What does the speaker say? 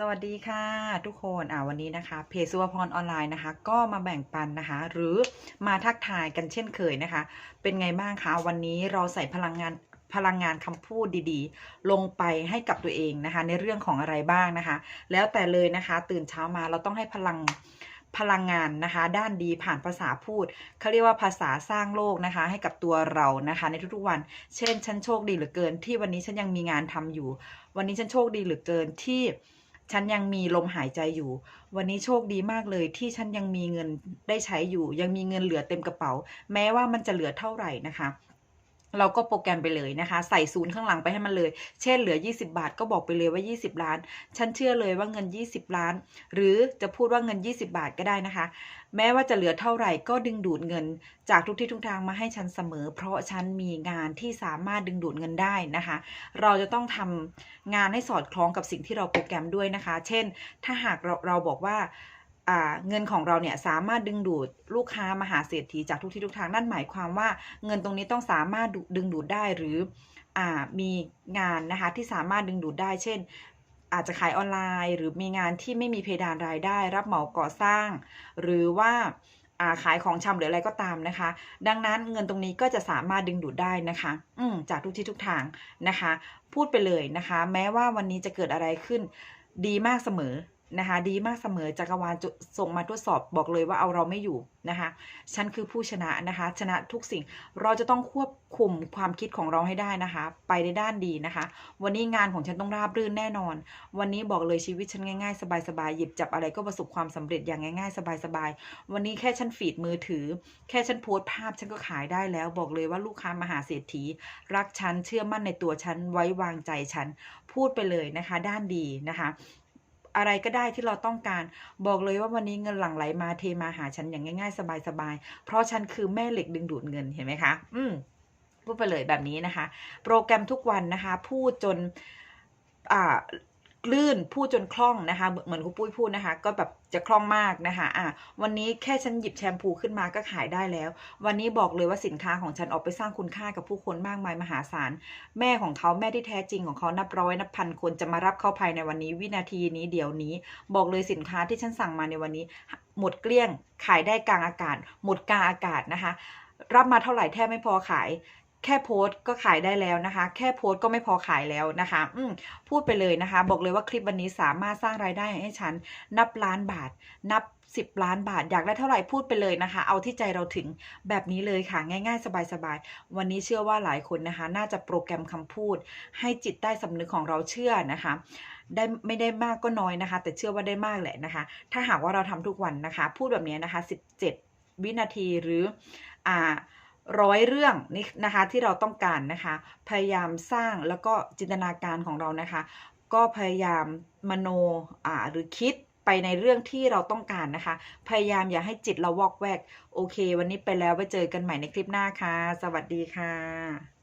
สวัสดีค่ะทุกคนอ่าวันนี้นะคะเพจสุวพรออนไลน์นะคะ ก็มาแบ่งปันนะคะ หรือมาทักทายกันเช่นเคยนะคะ เป็นไงบ้างคะวันนี้เราใส่พลังงานพลังงานคำพูดดีๆ ลงไปให้กับตัวเองนะคะ ในเรื่องของอะไรบ้างนะคะ แล้วแต่เลยนะคะ ตื่นเช้ามาเราต้องให้พลังพลังงานนะคะ ด้านดีผ่านภาษาพูดเขาเรียกว่าภาษาสร้างโลกนะคะ ให้กับตัวเรานะคะ ในทุกๆวัน เช่นฉันโชคดีเหลือเกิน ที่วันนี้ฉันยังมีงานทำอยู่ วันนี้ฉันโชคดีเหลือเกินที่ ฉันยังมีลมหายใจอยู่ วันนี้โชคดีมากเลยที่ฉันยังมีเงินได้ใช้อยู่ ยังมีเงินเหลือเต็มกระเป๋า แม้ว่ามันจะเหลือเท่าไหร่นะคะ เราก็โปรแกรมไปเลยนะคะ ใส่ศูนย์ข้างหลังไปให้มันเลย เช่นเหลือ 20 บาทก็บอกไปเลยว่า 20 ล้าน ฉันเชื่อเลยว่าเงิน 20 ล้าน หรือจะพูดว่าเงิน 20 บาทก็ได้นะคะ แม้ว่าจะเหลือเท่าไหร่ก็ดึงดูดเงิน จากทุกที่ทุกทางมาให้ฉันเสมอ เพราะฉันมีงานที่สามารถดึงดูดเงินได้นะคะ เราจะต้องทำงานให้สอดคล้องกับสิ่งที่เราโปรแกรมด้วยนะคะ เช่น ถ้าหากเราเราบอกว่า เงินของเราเนี่ยสามารถดึงดูดลูกค้ามหาเศรษฐีจากทุกที่ทุกทางนั่นหมายความว่าเงินตรงนี้ต้องสามารถดึงดูดได้หรืออมีงานนะคะที่สามารถดึงดูดได้ เช่น อาจจะขายออนไลน์ หรือมีงานที่ไม่มีเพดานรายได้ รับเหมาก่อสร้าง หรือว่าาขายของชำหรืออะไรก็ตามนะคะ ดังนั้นเงินตรงนี้ก็จะสามารถดึงดูดได้นะคะ อืจากทุกที่ทุกทางนะคะ พูดไปเลยนะคะ แม้ว่าวันนี้จะเกิดอะไรขึ้นดีมากเสมอ นะคะดีมากเสมอจักรวาลส่งมาทดสอบบอกเลยว่าเอาเราไม่อยู่นะคะฉันคือผู้ชนะนะคะชนะทุกสิ่งเราจะต้องควบคุมความคิดของเราให้ได้นะคะ ไปในด้านดีนะคะ วันนี้งานของฉันต้องราบรื่นแน่นอน วันนี้บอกเลยชีวิตฉันง่ายๆ สบายๆหยิบจับอะไรก็ประสบความสำเร็จอย่างง่ายๆ สบายๆวันนี้แค่ฉันฟีดมือถือ แค่ฉันโพสต์ภาพฉันก็ขายได้แล้ว บอกเลยว่าลูกค้ามหาเศรษฐี รักฉันเชื่อมั่นในตัวฉันไว้วางใจฉันพูดไปเลยนะคะ ด้านดีนะคะ อะไรก็ได้ที่เราต้องการ บอกเลยว่าวันนี้เงินหลั่งไหลมาเทมาหาฉันอย่างง่ายๆ สบายๆ เพราะฉันคือแม่เหล็กดึงดูดเงินเห็นไหมคะ อืมพูดไปเลยแบบนี้นะคะ โปรแกรมทุกวันนะคะ พูดจนอ่า ลื่นพูดจนคล่องนะคะ เหมือนครูปุ้ยพูดนะคะ ก็แบบจะคล่องมากนะคะอะวันนี้แค่ฉันหยิบแชมพูขึ้นมาก็ขายได้แล้ว วันนี้บอกเลยว่าสินค้าของฉันออกไปสร้างคุณค่ากับผู้คนมากมายมหาศาล แม่ของเขาแม่ที่แท้จริงของเขานับร้อยนับพันคนจะมารับเข้าภายในวันนี้ วินาทีนี้เดี๋ยวนี้ บอกเลยสินค้าที่ฉันสั่งมาในวันนี้ หมดเกลี้ยงขายได้กลางอากาศ หมดกลางอากาศนะคะ รับมาเท่าไหร่แทบไม่พอขาย แค่โพสต์ก็ขายได้แล้วนะคะ แค่โพสต์ก็ไม่พอขายแล้วนะคะอืมพูดไปเลยนะคะ บอกเลยว่าคลิปวันนี้สามารถสร้างรายได้ให้ฉันนับล้านบาท นับ10ล้านบาทอยากได้เท่าไหร่พูดไปเลยนะคะ เอาที่ใจเราถึงแบบนี้เลยค่ะ ง่าย ๆ สบายๆ วันนี้เชื่อว่าหลายคนนะคะ น่าจะโปรแกรมคำพูด ให้จิตใต้สำนึกของเราเชื่อนะคะ ได้ไม่ได้มากก็น้อยนะคะ แต่เชื่อว่าได้มากแหละนะคะ ถ้าหากว่าเราทำทุกวันนะคะ พูดแบบนี้นะคะ 17 วินาทีหรืออ่า ร้อยเรื่องนี่นะคะที่เราต้องการนะคะ พยายามสร้างแล้วก็จินตนาการของเรานะคะ ก็พยายามมโนอ่าหรือคิดไปในเรื่องที่เราต้องการนะคะ พยายามอย่าให้จิตเราวอกแวก โอเค วันนี้ไปแล้วไว้เจอกันใหม่ในคลิปหน้าค่ะ สวัสดีค่ะ